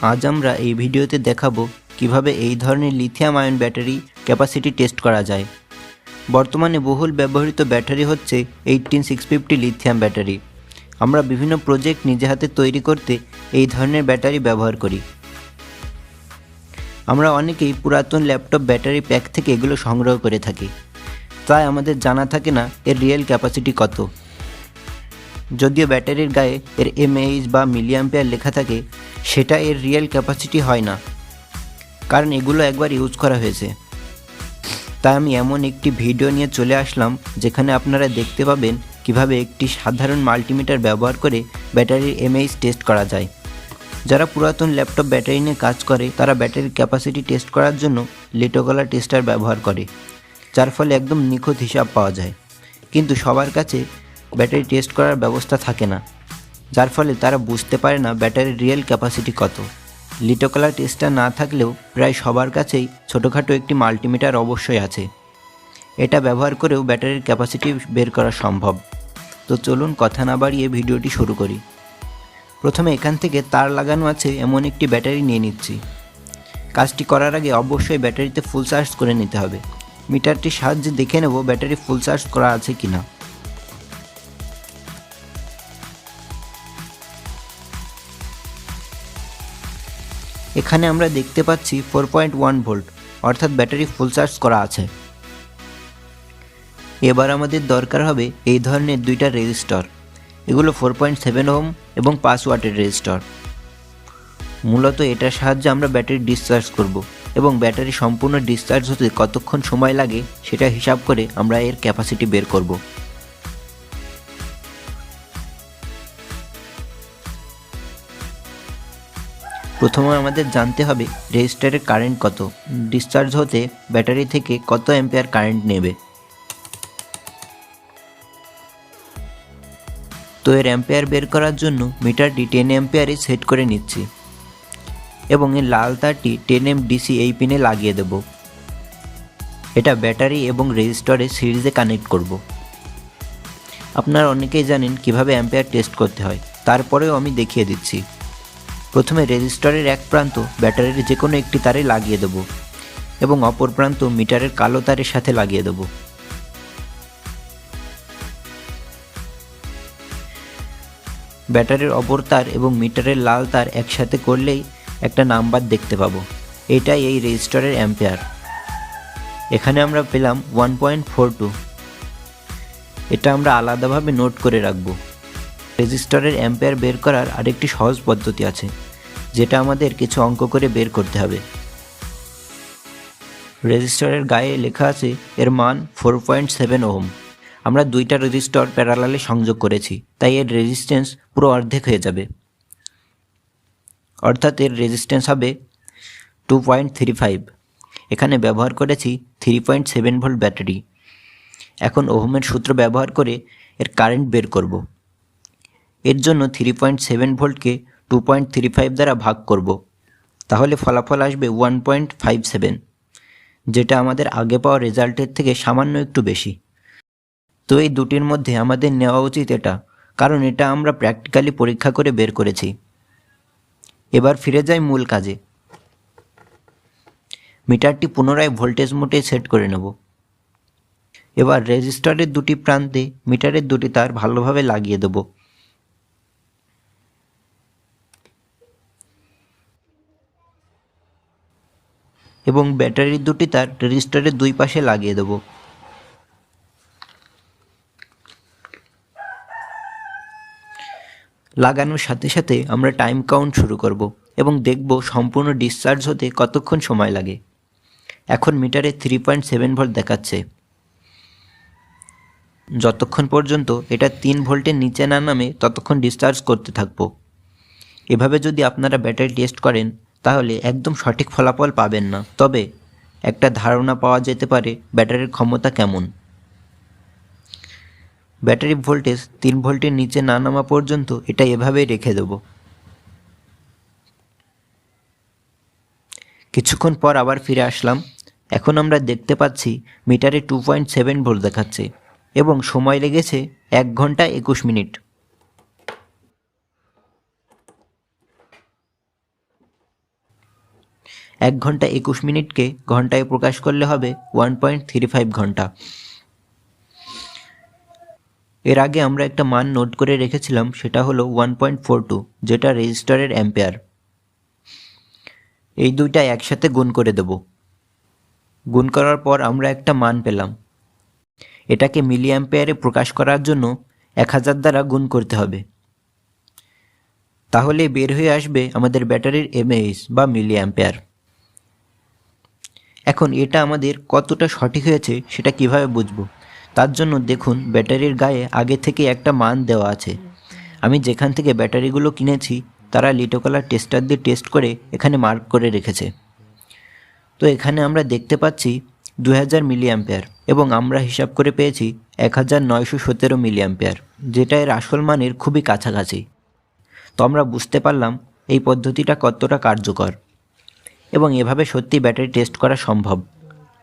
আজ আমরা এই ভিডিওতে দেখাবো কীভাবে এই ধরনের lithium ion battery capacity test করা যায়। বর্তমানে বহুল ব্যবহৃত ব্যাটারি হচ্ছে eighteen six fifty lithium battery আমরা বিভিন্ন প্রজেক্ট নিজে হাতে তৈরি করতে এই ধরনের ব্যাটারি ব্যবহার করি। আমরা অনেকেই পুরাতন ল্যাপটপ ব্যাটারি প্যাক থেকে এগুলো সংগ্রহ করে থাকি। তাই আমাদের জানা থাকে না এর রিয়েল ক্যাপাসিটি কত। যদিও ব্যাটারির গায়ে এর এমএইচ বা মিলিয়াম্পিয়ার লেখা থাকে সেটা এর রিয়েল ক্যাপাসিটি হয় না। কারণ এগুলো একবার ইউজ করা হয়েছে। তাই আমি এমন একটি ভিডিও নিয়ে চলে আসলাম, যেখানে আপনারা দেখতে পাবেন কীভাবে একটি সাধারণ মাল্টিমিটার ব্যবহার করে ব্যাটারির এমএইচ টেস্ট করা যায়। যারা পুরাতন ল্যাপটপ ব্যাটারি নিয়ে কাজ করে, তারা ব্যাটারির ক্যাপাসিটি টেস্ট করার জন্য লিটোকলা টেস্টার ব্যবহার করে, যার ফলে একদম নিখুঁত হিসাব পাওয়া যায়। কিন্তু সবার কাছে ব্যাটারি টেস্ট করার ব্যবস্থা থাকে না। যার ফলে তারা বুঝতে পারে না ব্যাটারির রিয়েল ক্যাপাসিটি কত। লিটোকলার টেস্টার না থাকলেও প্রায় সবার কাছেই ছোটোখাটো একটি মাল্টিমিটার অবশ্যই আছে। এটা ব্যবহার করেও ব্যাটারির ক্যাপাসিটি বের করা সম্ভব। তো চলুন কথা না বাড়িয়ে ভিডিওটি শুরু করি। প্রথমে এখান থেকে তার লাগানো আছে এমন একটি ব্যাটারি নিয়ে নিচ্ছি। কাজটি করার আগে অবশ্যই ব্যাটারিতে ফুল চার্জ করে নিতে হবে। মিটারটির সাহায্যে দেখে নেব ব্যাটারি ফুল চার্জ করা আছে কিনা। এখানে আমরা দেখতে পাচ্ছি ফোর পয়েন্ট ওয়ান ভোল্ট অর্থাৎ ব্যাটারি ফুল চার্জ করা আছে। এবার আমাদের দরকার হবে এই ধরনের দুইটা রেজিস্টর এগুলো ফোর পয়েন্ট সেভেন ওম এবং পাঁচ ওয়াটের রেজিস্টর মূলত এটার সাহায্যে আমরা ব্যাটারি ডিসচার্জ করব এবং ব্যাটারি সম্পূর্ণ ডিসচার্জ হতে কতক্ষণ সময় লাগে সেটা হিসাব করে আমরা এর ক্যাপাসিটি বের করব। প্রথমে আমাদের জানতে হবে রেজিস্টারের কারেন্ট কত। ডিসচার্জ হতে ব্যাটারি থেকে কত অ্যাম্পিয়ার কারেন্ট নেবে। তো এর অ্যাম্পিয়ার বের করার জন্য মিটারটি টেন অ্যাম্পিয়ারে সেট করে নিচ্ছি। এবং এই লাল তারটি টেন এম ডিসি এই পিনে লাগিয়ে দেব। এটা ব্যাটারি এবং রেজিস্টরে সিরিজে কানেক্ট করব। আপনারা অনেকেই জানেন কীভাবে অ্যাম্পিয়ার টেস্ট করতে হয়। তারপরেও আমি দেখিয়ে দিচ্ছি। প্রথমে রেজিস্টরের এক প্রান্ত ব্যাটারির যে কোনো একটি তারে লাগিয়ে দেব এবং অপর প্রান্ত মিটারের কালো তারের সাথে লাগিয়ে দেব। ব্যাটারির অপর তার এবং মিটারের লাল তার একসাথে করলেই একটা নাম্বার দেখতে পাবো। এটাই এই রেজিস্টরের অ্যাম্পেয়ার। এখানে আমরা পেলাম ওয়ান পয়েন্ট ফোর টু। এটা আমরা আলাদাভাবে নোট করে রাখব। রেজিস্টরের অ্যাম্পেয়ার বের করার আরেকটি সহজ পদ্ধতি আছে। যেটা আমাদের কিছু অঙ্ক করে বের করতে হবে। রেজিস্টরের গায়ে লেখা আছে, এর মান ফোর পয়েন্ট সেভেন ওহম। আমরা দুইটা রেজিস্টর প্যারালালে সংযোগ করেছি, তাই এর রেজিস্ট্যান্স পুরো অর্ধেক হয়ে যাবে। অর্থাৎ এর রেজিস্ট্যান্স হবে টু পয়েন্ট থ্রি ফাইভ এখানে ব্যবহার করেছি three point seven volt battery. এখন ওহমের সূত্র ব্যবহার করে এর কারেন্ট বের করব। এর জন্য থ্রি পয়েন্ট সেভেন ভোল্টকে টু পয়েন্ট থ্রি ফাইভ দ্বারা ভাগ করব, তাহলে ফলাফল আসবে ওয়ান পয়েন্ট ফাইভ সেভেন যেটা আমাদের আগে পাওয়া রেজাল্টের থেকে সামান্য একটু বেশি। তো এই দুটির মধ্যে আমাদের নেওয়া উচিত এটা, কারণ এটা আমরা প্র্যাকটিক্যালি পরীক্ষা করে বের করেছি। এবার ফিরে যাই মূল কাজে। মিটারটি পুনরায় ভোল্টেজ মোটে সেট করে নেব। এবার রেজিস্টারের দুটি প্রান্তে মিটারের দুটি তার ভালোভাবে লাগিয়ে দেব। এবং ব্যাটারির দুটি তার রেজিস্টারের দুই পাশে লাগিয়ে দেব। লাগানোর সাথে সাথে আমরা টাইম কাউন্ট শুরু করব এবং দেখব সম্পূর্ণ ডিসচার্জ হতে কতক্ষণ সময় লাগে। এখন মিটারে থ্রি পয়েন্ট সেভেন ভোল্ট দেখাচ্ছে। যতক্ষণ পর্যন্ত এটা তিন ভোল্টের নিচে না নামে ততক্ষণ ডিসচার্জ করতে থাকব। এভাবে যদি আপনারা ব্যাটারি টেস্ট করেন তাহলে একদম সঠিক ফলাফল পাবেন না। তবে একটা ধারণা পাওয়া যেতে পারে, ব্যাটারির ক্ষমতা কেমন? ব্যাটারি ভোল্টেজ তিন ভোল্টের নিচে না নামা পর্যন্ত এটা এভাবেই রেখে দেব। কিছুক্ষণ পর আবার ফিরে আসলাম। এখন আমরা দেখতে পাচ্ছি মিটারে টু পয়েন্ট সেভেন ভোল্ট দেখাচ্ছে এবং সময় লেগেছে এক ঘণ্টা একুশ মিনিট। এক ঘণ্টা একুশ মিনিটকে ঘন্টায় প্রকাশ করলে হবে ওয়ান পয়েন্ট থ্রি ফাইভ ঘণ্টা। এর আগে আমরা একটা মান নোট করে রেখেছিলাম, সেটা হলো ওয়ান পয়েন্ট ফোর টু, যেটা রেজিস্টারের অ্যাম্পেয়ার। এই দুইটা একসাথে গুণ করে দেব। গুণ করার পর আমরা একটা মান পেলাম। এটাকে মিলি অ্যাম্পেয়ারে প্রকাশ করার জন্য এক হাজার দ্বারা গুণ করতে হবে। তাহলে বের হয়ে আসবে আমাদের ব্যাটারির এমএএইচ বা মিলি অ্যাম্পেয়ার এখন এটা আমাদের কতটা সঠিক হয়েছে সেটা কীভাবে বুঝব? তার জন্য দেখুন, ব্যাটারির গায়ে আগে থেকে একটা মান দেওয়া আছে। আমি যেখান থেকে ব্যাটারিগুলো কিনেছি, তারা লিটোকালার টেস্টার দিয়ে টেস্ট করে এখানে মার্ক করে রেখেছে। তো এখানে আমরা দেখতে পাচ্ছি দু হাজার মিলিয়াম্পেয়ার এবং আমরা হিসাব করে পেয়েছি এক হাজার নয়শো সতেরো মিলিয়াম্পেয়ার যেটা এর আসল মানের খুবই কাছাকাছি। তো আমরা বুঝতে পারলাম এই পদ্ধতিটা কতটা কার্যকর। এবং এভাবে সত্যি ব্যাটারি টেস্ট করা সম্ভব।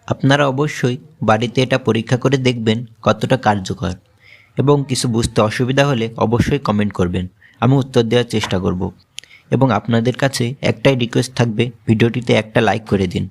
আপনারা অবশ্যই বাড়িতে এটা পরীক্ষা করে দেখবেন কতটা কার্যকর। এবং কিছু বুঝতে অসুবিধা হলে অবশ্যই কমেন্ট করবেন। আমি উত্তর দেওয়ার চেষ্টা করব। এবং আপনাদের কাছে একটাই রিকোয়েস্ট থাকবে, ভিডিওটিতে একটা লাইক করে দিন।